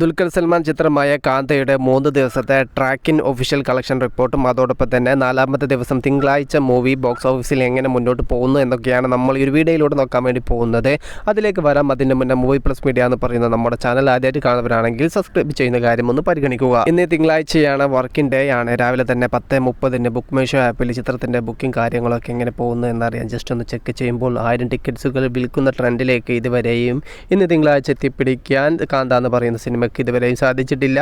ദുൽഖർ സൽമാൻ ചിത്രമായ കാന്തയുടെ മൂന്ന് ദിവസത്തെ ട്രാക്കിൻ ഒഫീഷ്യൽ കളക്ഷൻ റിപ്പോർട്ടും അതോടൊപ്പം തന്നെ നാലാമത്തെ ദിവസം തിങ്കളാഴ്ച മൂവി ബോക്സ് ഓഫീസിൽ എങ്ങനെ മുന്നോട്ട് പോകുന്നു എന്നൊക്കെയാണ് നമ്മൾ ഈ ഒരു വീഡിയോയിലൂടെ നോക്കാൻ വേണ്ടി പോകുന്നത്. അതിലേക്ക് വരാം. അതിന് മുന്നേ മൂവി പ്ലസ് മീഡിയ എന്ന് പറയുന്ന നമ്മുടെ ചാനൽ ആദ്യമായിട്ട് കാണുന്നവരാണെങ്കിൽ സബ്സ്ക്രൈബ് ചെയ്യുന്ന കാര്യം ഒന്ന് പരിഗണിക്കുക. ഇന്ന് തിങ്കളാഴ്ചയാണ് വർക്കിംഗ് ഡേ ആണ്. രാവിലെ തന്നെ പത്ത് മുപ്പതിന് ബുക്ക് മേഷോ ആപ്പിൽ ചിത്രത്തിന്റെ ബുക്കിംഗ് കാര്യങ്ങളൊക്കെ എങ്ങനെ പോകുന്നു എന്നറിയാൻ ജസ്റ്റ് ഒന്ന് ചെക്ക് ചെയ്യുമ്പോൾ ആയിരം ടിക്കറ്റ്സുകൾ വിൽക്കുന്ന ട്രെൻഡിലേക്ക് ഇതുവരെയും ഇന്ന് തിങ്കളാഴ്ച എത്തിപ്പിടിക്കാൻ കാന്ത എന്ന് പറയുന്ന സിനിമയ്ക്ക് ഇതുവരെയും സാധിച്ചിട്ടില്ല.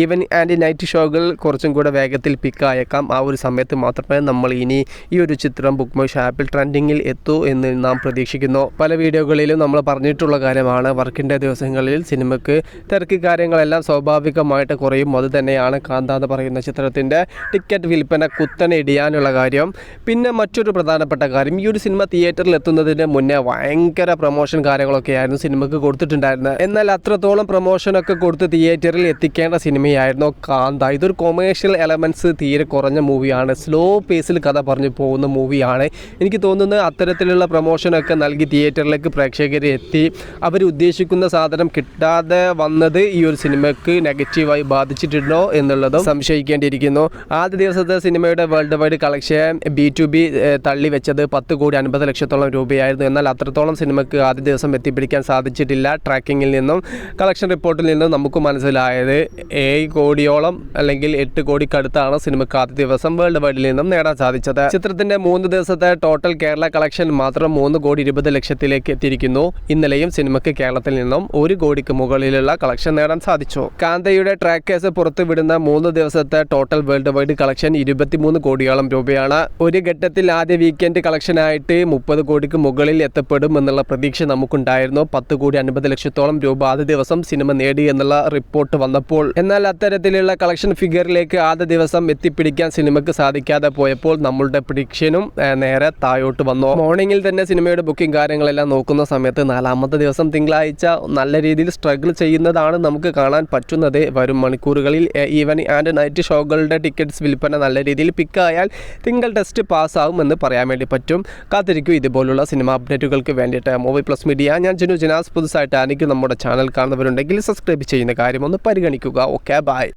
ഈവൻ ആൻഡ് നൈറ്റ് ഷോകൾ കുറച്ചും കൂടെ വേഗത്തിൽ പിക്കായേക്കാം ആ ഒരു സമയത്ത് മാത്രമേ നമ്മൾ ഇനി ഈ ഒരു ചിത്രം ബുക്ക് മൈ ആപ്പിൽ ട്രെൻഡിങ്ങിൽ എത്തൂ എന്ന് നാം പ്രതീക്ഷിക്കുന്നു. പല വീഡിയോകളിലും നമ്മൾ പറഞ്ഞിട്ടുള്ള കാര്യമാണ്. വർക്കിന്റെ ദിവസങ്ങളിൽ സിനിമയ്ക്ക് തിരക്ക് കാര്യങ്ങളെല്ലാം സ്വാഭാവികമായിട്ട് കുറയും. അത് തന്നെയാണ് കാന്ത എന്ന് പറയുന്ന ചിത്രത്തിന്റെ ടിക്കറ്റ് വിൽപ്പന കുത്തനെ ഇടിയാനുള്ള കാര്യം. പിന്നെ മറ്റൊരു പ്രധാനപ്പെട്ട കാര്യം ഈ ഒരു സിനിമ തിയേറ്ററിൽ എത്തുന്നതിന് മുന്നേ ഭയങ്കര പ്രൊമോഷൻ കാര്യങ്ങളൊക്കെ ആയിരുന്നു സിനിമയ്ക്ക് കൊടുത്തിട്ടുണ്ടായിരുന്നത്. എന്നാൽ അത്രത്തോളം പ്രൊമോഷനൊക്കെ കൊടുത്ത് തിയേറ്ററിൽ എത്തിക്കേണ്ട സിനിമയായിരുന്നു കാന്ത. ഇതൊരു കൊമേഴ്ഷ്യൽ എലമെന്റ്സ് തീരെ കുറഞ്ഞ മൂവിയാണ് സ്ലോ പേസിൽ കഥ പറഞ്ഞു പോകുന്ന മൂവിയാണ് എനിക്ക് തോന്നുന്നത് അത്തരത്തിലുള്ള പ്രൊമോഷനൊക്കെ നൽകി തിയേറ്ററിലേക്ക് പ്രേക്ഷകരെ എത്തി. അവർ ഉദ്ദേശിക്കുന്ന സാധനം കിട്ടാതെ വന്നത് ഈ ഒരു സിനിമയ്ക്ക് നെഗറ്റീവായി ബാധിച്ചിട്ടുണ്ടോ എന്നുള്ളതും സംശയിക്കേണ്ടിയിരിക്കുന്നു. ആദ്യ ദിവസത്തെ സിനിമയുടെ world wide collection B to B തള്ളി വെച്ചത് പത്ത് കോടി അൻപത് ലക്ഷത്തോളം രൂപയായിരുന്നു. എന്നാൽ അത്രത്തോളം സിനിമയ്ക്ക് ആദ്യ ദിവസം എത്തിപ്പിടിക്കാൻ സാധിച്ചിട്ടില്ല. ട്രാക്കിങ്ങിൽ നിന്നും കളക്ഷൻ റിപ്പോർട്ടിൽ നിന്നും നമുക്ക് മനസ്സിലായത്. ഏഴ് കോടിയോളം അല്ലെങ്കിൽ എട്ട് കോടിക്കടുത്താണ് സിനിമയ്ക്ക് ആദ്യ ദിവസം വേൾഡ് വൈഡിൽ നിന്നും നേടാൻ സാധിച്ചത്. ചിത്രത്തിന്റെ മൂന്ന് ദിവസത്തെ ടോട്ടൽ കേരള കളക്ഷൻ മാത്രം മൂന്ന് കോടി ഇരുപത് ലക്ഷത്തിലേക്ക് എത്തിയിരിക്കുന്നു. ഇന്നലെയും സിനിമയ്ക്ക് കേരളത്തിൽ നിന്നും ഒരു കോടിക്ക് മുകളിലുള്ള കളക്ഷൻ നേടാൻ സാധിച്ചു. കാന്തയുടെ ട്രാക്കേഴ്സ് പുറത്തുവിടുന്ന മൂന്ന് ദിവസത്തെ ടോട്ടൽ വേൾഡ് വൈഡ് കളക്ഷൻ ഇരുപത്തിമൂന്ന് കോടിയോളം രൂപയാണ്. ഒരു ഘട്ടത്തിൽ ആദ്യ വീക്കെൻഡ് കളക്ഷനായിട്ട് മുപ്പത് കോടിക്ക് മുകളിൽ എത്തപ്പെടും എന്നുള്ള പ്രതീക്ഷ നമുക്കുണ്ടായിരുന്നു. പത്ത് കോടി അൻപത് ലക്ഷത്തോളം രൂപ ആദ്യ ദിവസം സിനിമ നേടി എന്നുള്ള റിപ്പോർട്ട് വന്നപ്പോൾ എന്നാൽ അത്തരത്തിലുള്ള കളക്ഷൻ ഫിഗറിലേക്ക് ആദ്യ ദിവസം എത്തിപ്പിടിക്കാൻ സിനിമയ്ക്ക് സാധിക്കാതെ പോയപ്പോൾ നമ്മളുടെ പ്രഡിക്ഷനും നേരെ താഴോട്ട് വന്നു. മോർണിംഗിൽ തന്നെ സിനിമയുടെ ബുക്കിംഗ് കാര്യങ്ങളെല്ലാം നോക്കുന്ന സമയത്ത് നാലാമത്തെ ദിവസം തിങ്കളാഴ്ച നല്ല രീതിയിൽ സ്ട്രഗിൾ ചെയ്യുന്നതാണ് നമുക്ക് കാണാൻ പറ്റുന്നത്. വരും മണിക്കൂറുകളിൽ ഈവൻ ആൻഡ് നൈറ്റ് ഷോകളുടെ ടിക്കറ്റ്സ് വിൽപ്പന നല്ല രീതിയിൽ പിക്കായാൽ തിങ്കൾ ടെസ്റ്റ് പാസ്സാവുമെന്ന് പറയാൻ വേണ്ടി പറ്റും. കാത്തിരിക്കും ഇതുപോലുള്ള സിനിമ അപ്ഡേറ്റുകൾക്ക് വേണ്ടിയിട്ട്. മൂവി പ്ലസ് മീഡിയ ഞാൻ ജനു ജനാസ്. പുതുസായിട്ട് ആനിക്കും നമ്മുടെ ചാനൽ കാണുന്നവരുണ്ടെങ്കിൽ സബ്സ്ക്രൈബ് ചെയ്യുന്ന കാര്യം ഒന്ന് പരിഗണിക്കുക. Okay bye